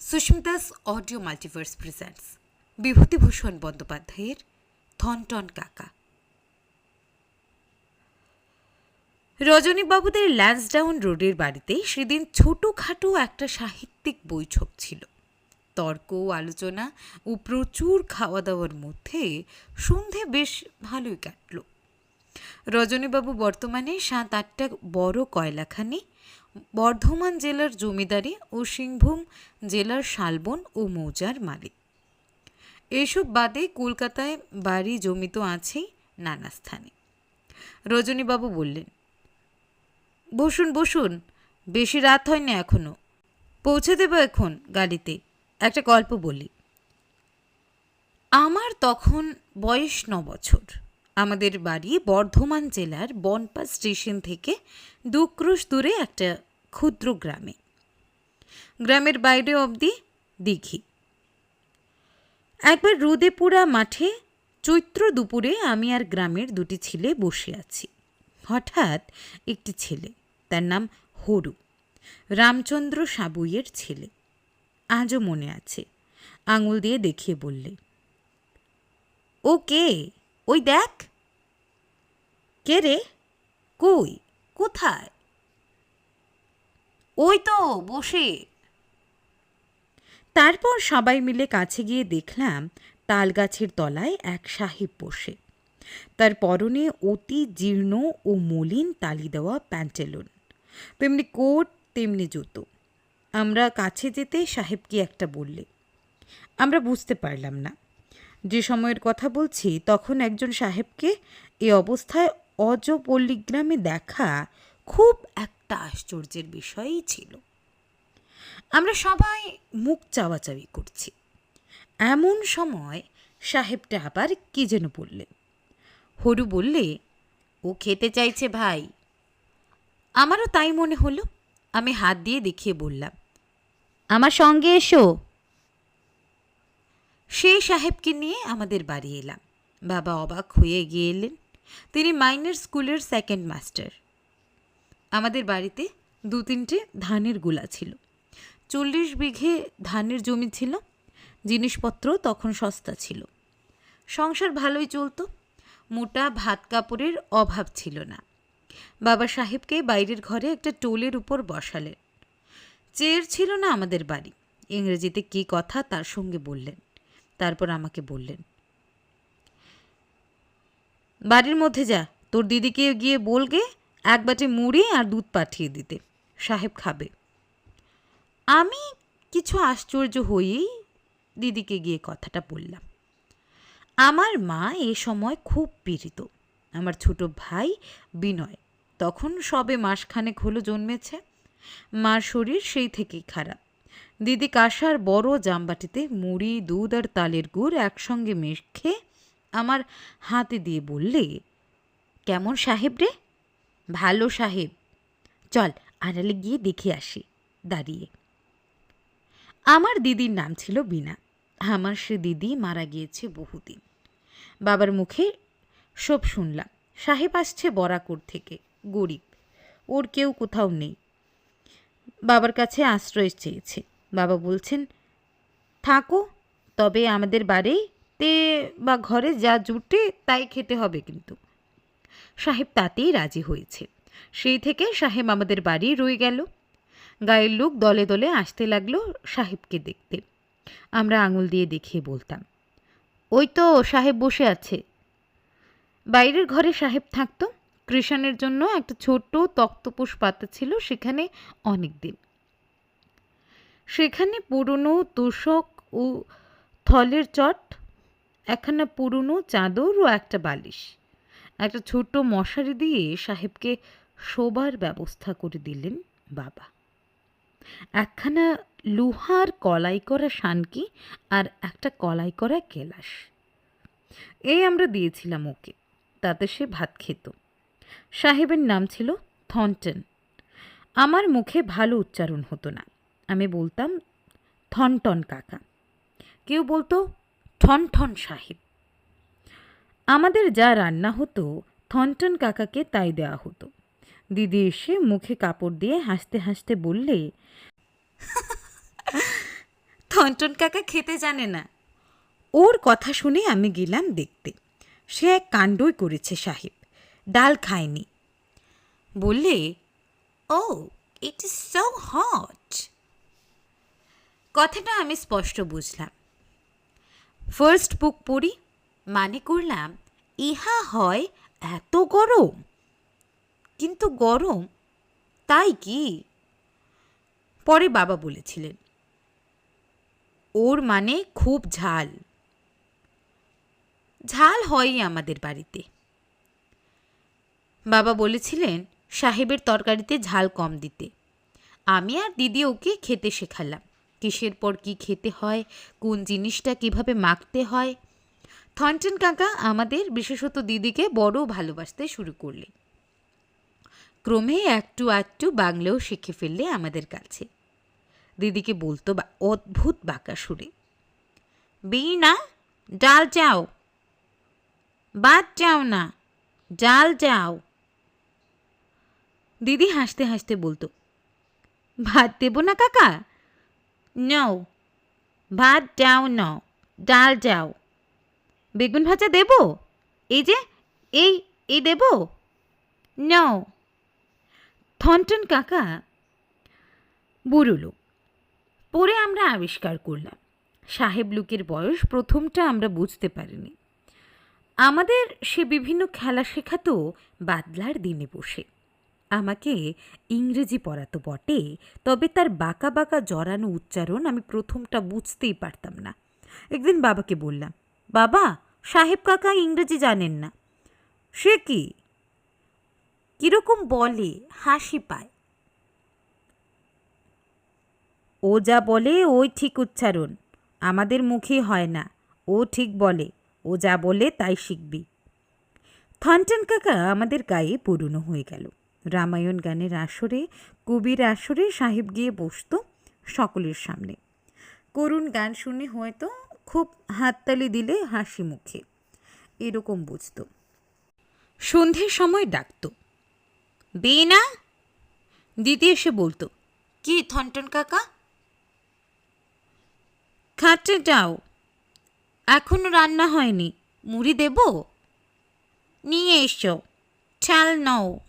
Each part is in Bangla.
Susmita's audio multiverse presents Bibhutibhushan বন্দ্যোপাধ্যায়ের থনটন কাকা রজনীবাবুদের ল্যান্সডাউন রোডের বাড়িতে সেদিন ছোটোখাটো একটা সাহিত্যিক বৈঠক ছিল। তর্ক, আলোচনা ও প্রচুর খাওয়া দাওয়ার মধ্যে সন্ধে বেশ ভালোই কাটল। রজনীবাবু বর্তমানে সাত আটটা বড় কয়লাখানি বর্ধমান জেলার জমিদারি ও সিংভূম জেলার শালবন ও মৌজার মালিক। এসব বাদে কলকাতায় বাড়ি জমি তো আছেই নানা স্থানে। রজনীবাবু বললেন, বসুন বসুন, বেশি রাত হয়নি এখনও। পৌঁছে দেবো এখন গাড়িতে। একটা গল্প বলি। আমার তখন বয়স ন বছর। আমাদের বাড়ি বর্ধমান জেলার বনপা স্টেশন থেকে দু ক্রোশ দূরে একটা ক্ষুদ্র গ্রামে। গ্রামের বাইরে অবধি দিঘি। একবার রোদে পোড়া মাঠে চৈত্র দুপুরে আমি আর গ্রামের দুটি ছেলে বসে আছি। হঠাৎ একটি ছেলে, তার নাম হরু, রামচন্দ্র সাবুইয়ের ছেলে, আজও মনে আছে, আঙুল দিয়ে দেখিয়ে বললে, ও কে? ওই দেখ। কে রে? কই? কোথায়? ওই তো, বসে। তারপর সবাই মিলে কাছে গিয়ে দেখলাম তাল গাছের তলায় এক সাহেব বসে। তার পরনে অতি জীর্ণ ও মলিন তালি দেওয়া প্যান্টেলুন। তেমনি কোট, তেমনি জুতো। আমরা কাছে যেতে সাহেবকে একটা বললে। আমরা বুঝতে পারলাম না। যে সময়ের কথা বলছি, তখন একজন সাহেবকে এ অবস্থায় অজ পল্লীগ্রামে দেখা খুব একটা আশ্চর্যের বিষয়ই ছিল। আমরা সবাই মুখ চাওয়াচাওয়ি করছি। এমন সময় সাহেবটা আবার কি যেন বললে। হরু বললে, ও খেতে চাইছে ভাই। আমারও তাই মনে হলো। আমি হাত দিয়ে দেখিয়ে বললাম, আমার সঙ্গে এসো। সেই সাহেবকে নিয়ে আমাদের বাড়ি এলাম। বাবা অবাক হয়ে গিয়ে এলেন। তিনি মাইনার স্কুলের সেকেন্ড মাস্টার। আমাদের বাড়িতে দু তিনটে ধানের গোলা ছিল। চল্লিশ বিঘে ধানের জমি ছিল, জিনিসপত্র তখন সস্তা ছিল। সংসার ভালোই চলতো, মোটা ভাত কাপড়ের অভাব ছিল না। বাবা সাহেবকে বাইরের ঘরে একটা টোলের উপর বসালেন। চেয়ার ছিল না আমাদের বাড়ি। ইংরেজিতে কী কথা তার সঙ্গে বললেন। তারপর আমাকে বললেন, বাড়ির মধ্যে যা, তোর দিদিকে গিয়ে বলগে এক বাটি মুড়ি আর দুধ পাঠিয়ে দিতে। সাহেব খাবে। আমি কিছু আশ্চর্য হয়েই দিদিকে গিয়ে কথাটা বললাম। আমার মা এ সময় খুব পীড়িত। আমার ছোট ভাই বিনয় তখন সবে মাসখানেক হলো জন্মেছে। মার শরীর সেই থেকেই খারাপ। দিদি কাঁসার বড় জামবাটিতে মুড়ি, দুধ আর তালের গুড় একসঙ্গে মেখে আমার হাতে দিয়ে বললে, কেমন সাহেব রে? ভালো সাহেব। চল আড়ালে গিয়ে দেখে আসি, দাঁড়িয়ে। আমার দিদির নাম ছিল বিনা আমার সে দিদি মারা গিয়েছে বহুদিন। বাবার মুখে সব শুনলাম। সাহেব আসছে বরাকর থেকে, গরিব। ওর কেউ কোথাও নেই। বাবার কাছে আশ্রয় চেয়েছে। বাবা বলছেন, থাকো, তবে আমাদের বাড়িতে বা ঘরে যা জুটে তাই খেতে হবে কিন্তু। সাহেব তাতেই রাজি হয়েছে। সেই থেকে সাহেব আমাদের বাড়ি রয়ে গেল। গায়ের লোক দলে দলে আসতে লাগল সাহেবকে দেখতে। আমরা আঙুল দিয়ে দেখিয়ে বলতাম, ওই তো সাহেব বসে আছে। বাইরের ঘরে সাহেব থাকতো। কৃষাণের জন্য একটা ছোট্ট তক্তপোষ পাতা ছিল সেখানে অনেক দিন। সেখানে পুরনো তোষক ও থলের চট, একখানা পুরনো চাদর ও একটা বালিশ। একটা ছোট্ট মশারি দিয়ে সাহেবকে শোবার ব্যবস্থা করে দিলেন বাবা। একখানা লোহার কলাই করা শানকি আর একটা কলাই করা কেলাস। এই আমরা দিয়েছিলাম ওকে, তাতে সে ভাত খেত। সাহেবের নাম ছিল থনটন। আমার মুখে ভালো উচ্চারণ হতো না। আমি বলতাম, থনটন কাকা। কেউ বলতো ঠন ঠন সাহেব। আমাদের যা রান্না হতো, থনটন কাকাকে তাই দেওয়া হতো। দিদি এসে মুখে কাপড় দিয়ে হাসতে হাসতে বললে, থনটন কাকা খেতে জানে না। ওর কথা শুনে আমি গেলাম দেখতে। সে এক কাণ্ডই করেছে সাহেব, ডাল খায়নি। বললে, oh it is so hot কথাটা আমি স্পষ্ট বুঝলাম। ফার্স্ট বুক পড়ি মানে করলাম, ইহা হয় এত গরম। কিন্তু গরম, তাই কি? পরে বাবা বলেছিলেন, ওর মানে খুব ঝাল। ঝাল হয়ই আমাদের বাড়িতে। বাবা বলেছিলেন, সাহেবের তরকারিতে ঝাল কম দিতে। আমি আর দিদি ওকে খেতে শেখালাম, কিসের পর কি খেতে হয়, কোন জিনিসটা কীভাবে মাখতে হয় থনটন কাকা আমাদের বিশেষত দিদিকে বড় ভালোবাসতে শুরু করলে ক্রমে একটু একটু বাংলাও শিখে ফেললে আমাদের কাছে। দিদিকে বলতো অদ্ভুত বাঁকা সুরে বিনা ডাল চাও, বাদ চাও না, ডাল চাও। দিদি হাসতে হাসতে বলতো, ভাত দেবো না কাকা? নাও, ভাত যাও নাও, ডাল যাও বেগুন ভাজা দেব? এই যে, এই এই দেব? নাও থনটন কাকা, বুড়ো পরে আমরা আবিষ্কার করলাম। সাহেব লুকের বয়স প্রথমটা আমরা বুঝতে পারিনি। আমাদের সে বিভিন্ন খেলা শেখাতো বাদলার দিনে বসে। আমাকে ইংরেজি পড়াতো বটে, তবে তার বাঁকা বাঁকা জড়ানো উচ্চারণ আমি প্রথমটা বুঝতেই পারতাম না। একদিন বাবাকে বললাম বাবা, সাহেব কাকা ইংরেজি জানেন না। সে কি? কীরকম বলে, হাসি পায়। ও যা বলে, ওই ঠিক উচ্চারণ। আমাদের মুখে হয় না, ও ঠিক বলে, ও যা বলে তাই শিখবি। থনটন কাকা আমাদের গায়ে পুরনো হয়ে গেল। রামায়ণ গানের আসরে, কবির আসরে সাহেব গিয়ে বসতো সকলের সামনে। করুণ গান শুনে হয়তো খুব হাততালি দিলে হাসি মুখে। এরকম বুঝতো। সন্ধ্যের সময় ডাকতো। বেনা দিদি এসে বলতো, কি থনটন কাকা? খাটে যাও। এখনও রান্না হয়নি। মুড়ি দেব? নিয়ে এসো। চাল নাও।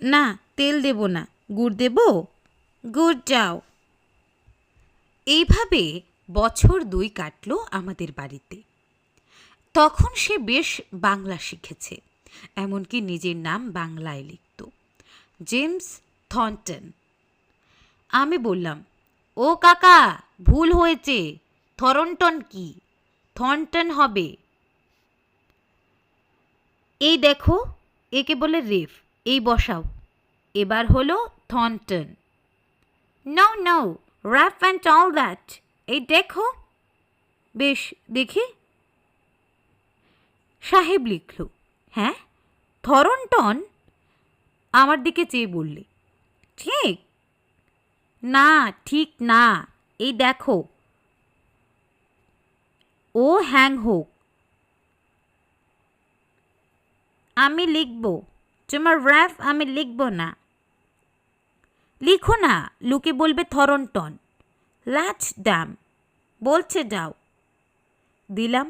না, তেল দেব না। গুড় দেব? গুড় যাও। এইভাবে বছর দুই কাটলো আমাদের বাড়িতে। তখন সে বেশ বাংলা শিখেছে, এমনকি নিজের নাম বাংলায় লিখত। James Thornton. আমি বললাম, ও কাকা, ভুল হয়েছে, থরনটন কি? থনটন হবে। এই দেখো, একে বলে রেফ, এই বসাও। এবার হলো থনটন। নাও নাও র্যাপ অ্যান্ড অল দ্যাট এই দেখো। বেশ, দেখি। সাহেব লিখল হ্যাঁ থরনটন আমার দিকে চেয়ে বললে, ঠিক? না ঠিক না, এই দেখো। ও, হ্যাং হোক। আমি লিখব, তোমার র্যাফ আমি লিখব না। লিখো না, লোকে বলবে থরনটন লাচ ড্যাম বলছে যাও দিলাম।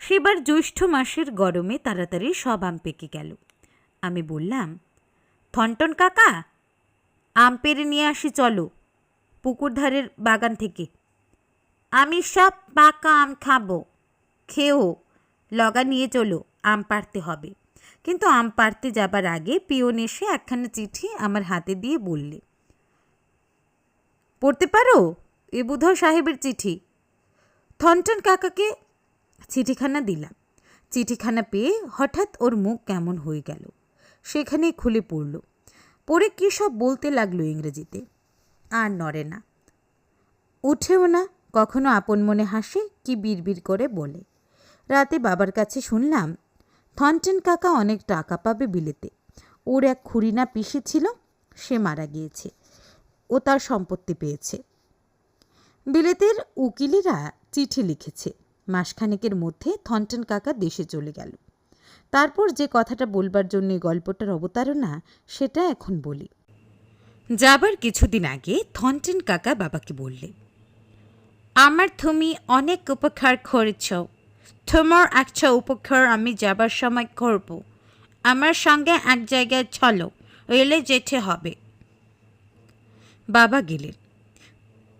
সেবার জ্যৈষ্ঠ মাসের গরমে তাড়াতাড়ি সব আম পেকে গেল। আমি বললাম, থনটন কাকা, আম পেরে নিয়ে আসি, চলো পুকুর ধারের বাগান থেকে। আমি সব পাকা আম খাব খেয়েও লগা নিয়ে চলো, আম পাড়তে হবে। কিন্তু আম পাড়তে যাবার আগে পিয়ন এসে একখানা চিঠি আমার হাতে দিয়ে বললে, পড়তে পারো? এ বুধয় সাহেবের চিঠি। থনটন কাকাকে চিঠিখানা দিলাম। চিঠিখানা পেয়ে হঠাৎ ওর মুখ কেমন হয়ে গেল। সেখানেই খুলে পড়ল। পড়ে কী সব বলতে লাগল ইংরেজিতে? আর নড়ে না। উঠেও না, কখনো আপন মনে হাসে, কি বিড়বিড় করে বলে। রাতে বাবার কাছে শুনলাম, থনটেন কাকা অনেক টাকা পাবে বিলেতে। ওর এক খুরিনা পিসি ছিল, সে মারা গিয়েছে। ও তার সম্পত্তি পেয়েছে। বিলেতের উকিলেরা চিঠি লিখেছে। মাসখানেকের মধ্যে থনটেন কাকা দেশে চলে গেল। তারপর যে কথাটা বলবার জন্য গল্পটার অবতারণা, সেটা এখন বলি। যাবার কিছুদিন আগে থনটেন কাকা বাবাকে বললে, আমার তুমি অনেক উপকার করেছ। তোমার একটা উপকার আমি যাবার সময় করব। আমার সঙ্গে এক জায়গায় চলো রেলে যেতে হবে। বাবা গেলেন।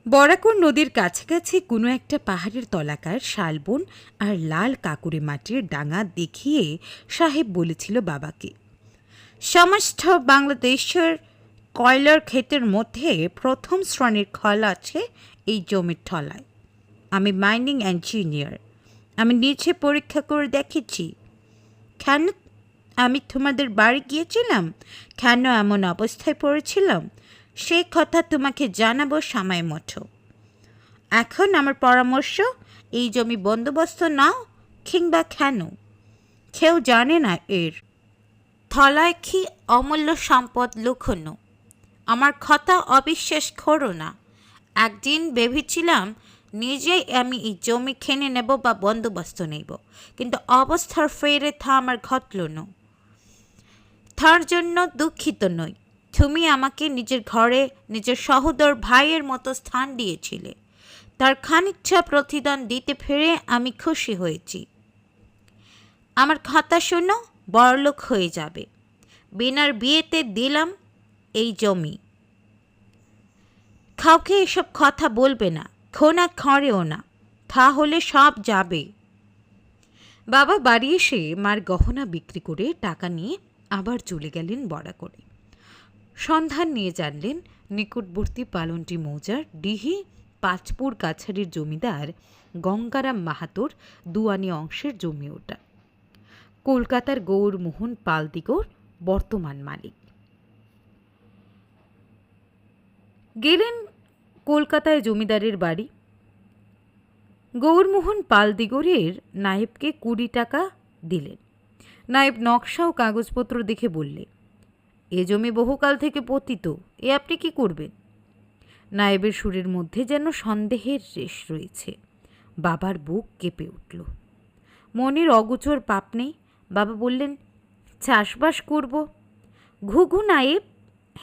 বরাকর নদীর কাছাকাছি কোনো একটা পাহাড়ের তলাকার শালবন আর লাল কাকুরে মাটির ডাঙা দেখিয়ে সাহেব বলেছিল বাবাকে সমস্ত বাংলাদেশের কয়লার ক্ষেতের মধ্যে প্রথম শ্রেণির খল আছে এই জমির ঠলায় আমি মাইনিং ইঞ্জিনিয়ার। আমি নিচে পরীক্ষা করে দেখেছি। কেন আমি তোমাদের বাড়ি গিয়েছিলাম? কেন এমন অবস্থায় পড়েছিলাম? সে কথা তোমাকে জানাব সময় মতো। এখন আমার পরামর্শ, এই জমি বন্দোবস্ত নাও কিংবা কেন? কেউ জানে না এর। থলায় কি অমূল্য সম্পদ লুকোনো? আমার কথা অবিশ্বাস করো না। একদিন ভেবেছিলাম, নিজেই আমি এই জমি খেনে নেব বা বন্দোবস্ত নেব, কিন্তু অবস্থার ফেরে থা আমার ঘটল না। তার জন্য দুঃখিত নই। তুমি আমাকে নিজের ঘরে নিজের সহোদর ভাইয়ের মতো স্থান দিয়েছিলে। তার খানিকটা প্রতিদান দিতে ফেরে আমি খুশি হয়েছি। আমার খাতা শোনো বড়লোক হয়ে যাবে। বিনার বিয়েতে দিলাম এই জমি। কাউকে এসব কথা বলবে না খোনা খড়েও না, তাহলে সব যাবে। বাবা বাড়ি এসে মার গহনা বিক্রি করে টাকা নিয়ে আবার চলে গেলেন বড়া করে সন্ধান নিয়ে জানলেন নিকটবর্তী পালনটি মৌজার ডিহি পাঁচপুর কাছারির জমিদার গঙ্গারাম মাহাতোর দুয়ানি অংশের জমি ওটা। কলকাতার গৌরমোহন পালদিগোর বর্তমান মালিক। গেলেন কলকাতায় জমিদারের বাড়ি। গৌরমোহন পালদিগরের নায়েবকে কুড়ি টাকা দিলেন। নায়েব নকশা ও কাগজপত্র দেখে বললে এ জমি বহুকাল থেকে পতিত, এ আপনি কি করবেন? নায়েবের সুরের মধ্যে যেন সন্দেহের রেশ রয়েছে। বাবার বুক কেঁপে উঠল। মনের অগোচর পাপ নেই। বাবা বললেন, চাষবাস করব। ঘুঘু নায়েব?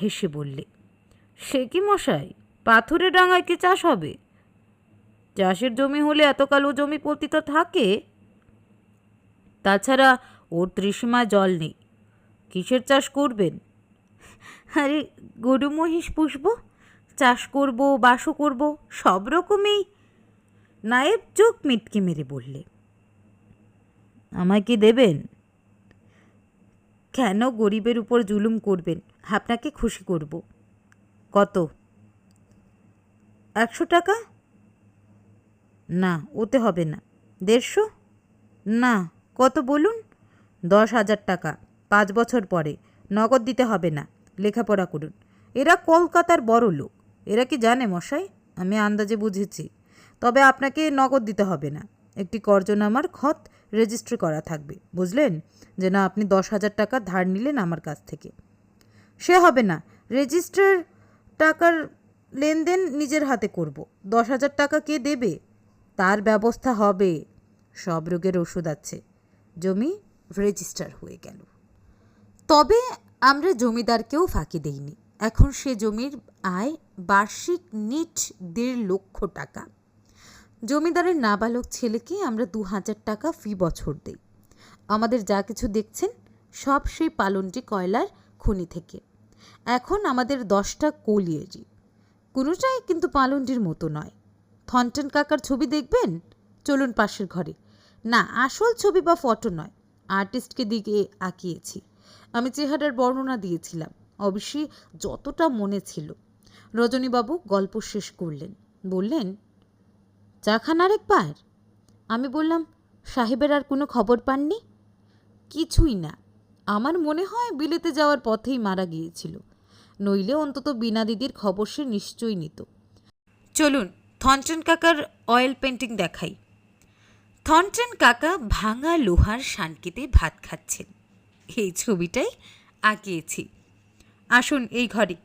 হেসে বললে, সে কি মশাই, পাথরের ডাঙায় কি চাষ হবে? চাষের জমি হলে এতকাল ও জমি পতিত থাকে? তাছাড়া ওর ত্রিসীমা জল নেই। কিসের চাষ করবেন? আরে গরু, মহিষ পুষব চাষ করব, বাসও করব, সব রকমই। নায়েব চোখ মিটকে মেরে বললে, আমায় কি দেবেন? কেন গরিবের উপর জুলুম করবেন? আপনাকে খুশি করব। কত? একশো টাকা? না, ওতে হবে না। দেড়শো? না, কত বলুন? দশ হাজার টাকা। পাঁচ বছর পরে। নগদ দিতে হবে না। লেখাপড়া করুন। এরা কলকাতার বড় লোক। এরা কি জানে মশাই? আমি আন্দাজে বুঝেছি। তবে আপনাকে নগদ দিতে হবে না। একটি কর্জনামার খত রেজিস্ট্রি করা থাকবে। বুঝলেন? যে না আপনি দশ হাজার টাকা ধার নিলেন আমার কাছ থেকে। সে হবে না। রেজিস্টার টাকার লেনদেন নিজের হাতে করব। দশ হাজার টাকা কে দেবে? তার ব্যবস্থা হবে। সব রোগের ওষুধ আছে। জমি রেজিস্টার হয়ে গেল। তবে আমরা জমিদারকেও ফাঁকি দেইনি। এখন সে জমির আয় বার্ষিক নিট দেড় লক্ষ টাকা। জমিদারের নাবালক ছেলেকে আমরা দু হাজার টাকা ফি বছর দেই। আমাদের যা কিছু দেখছেন, সব সেই পালনটি কয়লার খনি থেকে। এখন আমাদের দশটা কলিয়েরি। কোনোটাই কিন্তু পালনটির মতো নয়। থনটন কাকার ছবি দেখবেন? চলুন পাশের ঘরে। না, আসল ছবি বা ফটো নয়। আর্টিস্টকে দিকে আঁকিয়েছি। আমি চেহারার বর্ণনা দিয়েছিলাম। অবশ্যই যতটা মনে ছিল। রজনীবাবু গল্প শেষ করলেন। বললেন চা খান আরেকবার? আমি বললাম, সাহেবের আর কোনো খবর পাননি? কিছুই না। আমার মনে হয় বিলেতে যাওয়ার পথেই মারা গিয়েছিল। নইলে অন্তত বিনা দিদির খবর সে নিশ্চয়ই নিত। চলুন থনটন কাকার অয়েল পেন্টিং দেখাই। থনটন কাকা ভাঙা লোহার শানকিতে ভাত খাচ্ছেন। এই ছবিটাই আঁকিয়েছি। আসুন এই ঘরে।